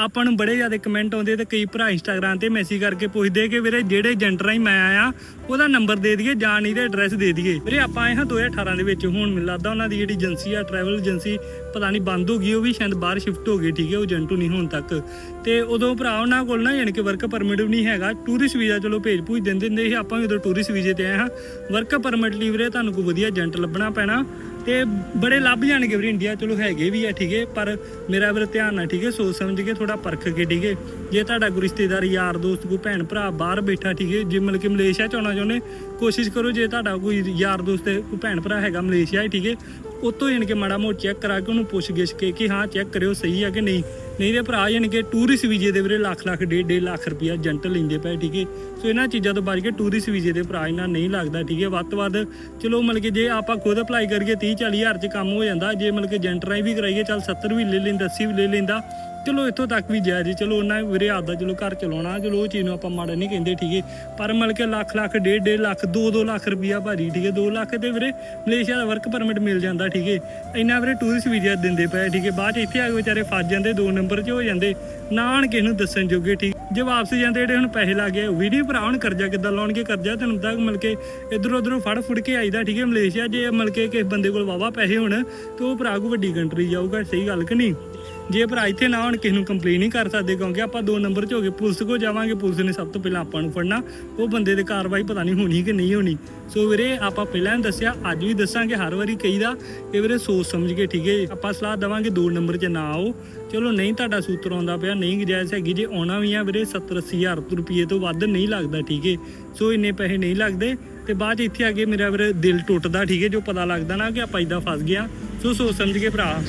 ਆਪਾਂ ਨੂੰ ਬੜੇ ਜ਼ਿਆਦਾ ਕਮੈਂਟ ਆਉਂਦੇ ਤੇ ਕਈ ਭਰਾ ਇੰਸਟਾਗ੍ਰam ਤੇ ਮੈਸੇਜ ਕਰਕੇ ਪੁੱਛਦੇ ਕਿ ਵੀਰੇ ਜਿਹੜੇ ਏਜੰਟ ਰਾਹੀਂ ਮੈਂ ਆਇਆ, ਉਹਦਾ ਨੰਬਰ ਦੇ ਦਈਏ ਜਾਂ ਨਹੀਂ ਤੇ ਐਡਰੈਸ ਦੇ ਦਈਏ। ਵੀਰੇ ਆਪਾਂ ਆਏ ਹਾਂ 2018 ਦੇ ਵਿੱਚ, ਹੁਣ ਮੈਨੂੰ ਲੱਗਦਾ ਉਹਨਾਂ ਦੀ ਜਿਹੜੀ ਏਜੰਸੀ ਆ ਟਰੈਵਲ ਏਜੰਸੀ ਪਤਾ ਨਹੀਂ ਬੰਦ ਹੋ ਗਈ, ਉਹ ਵੀ ਸ਼ਾਇਦ ਬਾਹਰ ਸ਼ਿਫਟ ਹੋ ਗਈ, ਠੀਕ ਹੈ, ਉਹ ਏਜੰਟ ਨਹੀਂ ਹੁਣ ਤੱਕ। ਤੇ ਉਦੋਂ ਭਰਾ ਉਹਨਾਂ ਕੋਲ ਨਾ ਯਾਨੀ ਕਿ ਵਰਕ ਪਰਮਿਟ ਵੀ ਨਹੀਂ ਹੈਗਾ ਟੂਰਿਸਟ ਵੀਜ਼ਾ ਚਲੋ ਭੇਜ ਭੂਜ ਦਿੰਦੇ ਹੁੰਦੇ ਸੀ ਆਪਾਂ ਵੀ ਉਦੋਂ ਟੂਰਿਸਟ ਵੀਜ਼ੇ ਤੇ ਆਏ ਹਾਂ। ਵਰਕ ਪਰਮਿਟ ਲਈ ਵੀਰੇ ਤੁਹਾਨੂੰ ਕੋਈ ਵਧੀਆ ਏਜੰਟ ਲੱਭਣਾ ਪੈਣਾ। ਤੇ ਬੜੇ ਲੱਭ ਜਾਣਗੇ ਵੀਰੇ ਇੰਡੀਆ ਚਲੋ ਹੈਗੇ ਵੀ ਆ, ਠੀਕ ਹੈ ਪਰ ਮੇਰਾ ਵੀਰੇ ਧਿਆਨ ਨਾਲ, ਠੀਕ ਹੈ ਸੋਚ ਸਮਝ ਕੇ ਥੋੜਾ ਪਰਖ ਕੇ, ਠੀਕ ਹੈ ਜੇ ਤੁਹਾਡਾ ਕੋਈ ਰਿਸ਼ਤੇਦਾਰ, ਯਾਰ, ਦੋਸਤ, ਕੋਈ ਭੈਣ, ਭਰਾ ਬਾਹਰ ਬੈਠਾ, ਠੀਕ ਹੈ ਜੇ ਮਤਲਬ ਕਿ ਮਲੇਸ਼ੀਆ ਚ ਆਉਣਾ ਚਾਹੁੰਦੇ, ਕੋਸ਼ਿਸ਼ ਕਰੋ ਜੇ ਤੁਹਾਡਾ ਕੋਈ ਯਾਰ, ਦੋਸਤ, ਕੋਈ ਭੈਣ, ਭਰਾ ਹੈਗਾ ਮਲੇਸ਼ੀਆ, ਠੀਕ ਹੈ ਉਤੋਂ ਜਾਣ ਕੇ ਮਾੜਾ ਮੋਟ ਚੈੱਕ ਕਰਾ ਕੇ ਉਹਨੂੰ ਪੁੱਛ ਗਿਛ ਕੇ ਕਿ ਹਾਂ ਚੈੱਕ ਕਰਿਓ ਸਹੀ ਆ ਕਿ ਨਹੀਂ। ਨਹੀਂ ਤੇ ਭਰਾ, ਯਾਨੀ ਕਿ ਟੂਰਿਸਟ ਵੀਜ਼ੇ ਦੇ ਵੀਰੇ ਲੱਖ ਲੱਖ, ਡੇਢ ਡੇਢ ਲੱਖ ਰੁਪਇਆ ਏਜੰਟ ਲੈਂਦੇ ਪਏ, ਠੀਕ ਹੈ ਸੋ ਇਹਨਾਂ ਚੀਜ਼ਾਂ ਤੋਂ ਬਚ ਕੇ ਟੂਰਿਸਟ ਵੀਜ਼ੇ ਦੇ ਭਰਾ ਇਹਨਾਂ ਨਹੀਂ ਲੱਗਦਾ, ਠੀਕ ਹੈ ਵੱਧ ਤੋਂ ਵੱਧ, ਚਲੋ ਮਤਲਬ ਕਿ ਜੇ ਆਪਾਂ ਖੁਦ ਅਪਲਾਈ ਕਰੀਏ 30 40 ਹਜ਼ਾਰ ਚ ਕੰਮ ਹੋ ਜਾਂਦਾ, ਜੇ ਮਤਲਬ ਕਿ ਏਜੰਟ ਰਾਹੀਂ ਵੀ ਕਰਾਈਏ, ਚੱਲ 70 ਵੀ ਲੈ ਲੈਂਦਾ 80 ਵੀ ਲੈ ਲੈਂਦਾ ਚਲੋ ਇੱਥੋਂ ਤੱਕ ਵੀ ਜਾਇਜ਼ ਜੀ ਚਲੋ ਉਹਨਾਂ ਵੀਰੇ ਆਪਦਾ ਚਲੋ ਘਰ ਚਲਾਉਣਾ, ਚਲੋ ਉਹ ਚੀਜ਼ ਨੂੰ ਆਪਾਂ ਮਾੜਾ ਨਹੀਂ ਕਹਿੰਦੇ, ਠੀਕ ਹੈ। ਪਰ ਮਤਲਬ ਕਿ ਲੱਖ ਲੱਖ, ਡੇਢ ਡੇਢ ਲੱਖ 2 2 ਲੱਖ ਰੁਪਇਆ ਭਾਰੀ ਠੀਕ ਹੈ। 2 ਲੱਖ ਤੇ ਵੀਰੇ ਮਲੇਸ਼ੀਆ ਦਾ ਵਰਕ ਪਰਮਿਟ ਮਿਲ ਜਾਂਦਾ, ਠੀਕ ਹੈ। ਇੰਨਾ ਵੀਰੇ ਟੂਰਿਸਟ ਵੀਜ਼ਾ ਦਿੰਦੇ ਪਏ, ਠੀਕ ਹੈ। ਬਾਅਦ ਚ ਇੱਥੇ ਆ ਕੇ ਵਿਚਾਰੇ ਫਸ ਜਾਂਦੇ, ਦੋ ਨੰਬਰ 'ਚ ਹੋ ਜਾਂਦੇ। ਨਾ ਆਣ ਕਿਸੇ ਨੂੰ ਦੱਸਣ ਜੋਗੇ, ਠੀਕ ਜੇ ਵਾਪਸ ਜਾਂਦੇ, ਜਿਹੜੇ ਹੁਣ ਪੈਸੇ ਲੱਗ ਗਏ ਵੀ ਨਹੀਂ ਭਰਾ, ਹੁਣ ਕਰਜ਼ਾ ਕਿੱਦਾਂ ਲਾਉਣਗੇ? ਕਰਜ਼ਾ ਤੁਹਾਨੂੰ ਤਾਂ ਮਿਲ ਕੇ ਇਧਰ ਉਧਰੋਂ ਫੜ ਫੁੜ ਕੇ ਆਈਦਾ, ਠੀਕ ਹੈ। ਮਲੇਸ਼ੀਆ ਜੇ ਮਿਲ ਕੇ ਕਿਸੇ ਬੰਦੇ ਕੋਲ ਵਾਵਾ ਪੈਸੇ ਹੋਣ, ਤੇ ਉਹ ਭਰਾ ਕੋ ਵੱਡੀ ਕੰਟਰੀ ਜਾਊਗਾ, ਸਹੀ ਗੱਲ ਕਿ ਨਹੀਂ? ਜੇ ਭਰਾ ਇੱਥੇ ਨਾ ਹੁਣ, ਕਿਸੇ ਨੂੰ ਕੰਪਲੇਨ ਨਹੀਂ ਕਰ ਸਕਦੇ, ਕਿਉਂਕਿ ਆਪਾਂ ਦੋ ਨੰਬਰ 'ਚ ਹੋ ਗਏ। ਪੁਲਿਸ ਕੋ ਜਾਵਾਂਗੇ, ਪੁਲਿਸ ਨੇ ਸਭ ਤੋਂ ਪਹਿਲਾਂ ਆਪਾਂ ਨੂੰ ਫੜਨਾ। ਉਹ ਬੰਦੇ ਦੇ ਕਾਰਵਾਈ ਪਤਾ ਨਹੀਂ ਹੋਣੀ ਕਿ ਨਹੀਂ ਹੋਣੀ। ਸੋ ਵੀਰੇ, ਆਪਾਂ ਪਹਿਲਾਂ ਹੀ ਦੱਸਿਆ, ਅੱਜ ਵੀ ਦੱਸਾਂਗੇ ਹਰ ਵਾਰੀ ਕਹੀਦਾ ਕਿ ਵੀਰੇ ਸੋਚ ਸਮਝ ਕੇ, ਠੀਕ ਹੈ ਆਪਾਂ ਸਲਾਹ ਦਵਾਂਗੇ ਦੋ ਨੰਬਰ 'ਚ ਨਾ ਆਓ। ਚਲੋ, ਨਹੀਂ ਤੁਹਾਡਾ ਸੂਤਰ ਆਉਂਦਾ ਪਿਆ, ਨਹੀਂ ਗੁਜਾਇਸ਼ ਹੈਗੀ। ਜੇ ਆਉਣਾ ਵੀ ਆ ਵੀਰੇ 70 80 ਹਜ਼ਾਰ ਰੁਪਏ ਤੋਂ ਵੱਧ ਨਹੀਂ ਲੱਗਦਾ, ਠੀਕ ਹੈ। ਸੋ ਇੰਨੇ ਪੈਸੇ ਨਹੀਂ ਲੱਗਦੇ। ਤੇ ਬਾਅਦ 'ਚ ਇੱਥੇ ਆ ਕੇ ਮੇਰਾ ਵੀਰੇ ਦਿਲ ਟੁੱਟਦਾ, ਠੀਕ ਹੈ, ਜੋ ਪਤਾ ਲੱਗਦਾ ਨਾ ਕਿ ਆਪਾਂ ਇਦਾਂ ਫਸ ਗਿਆ ਸੋ ਸੋਚ ਸਮਝ ਕੇ ਭਰਾ।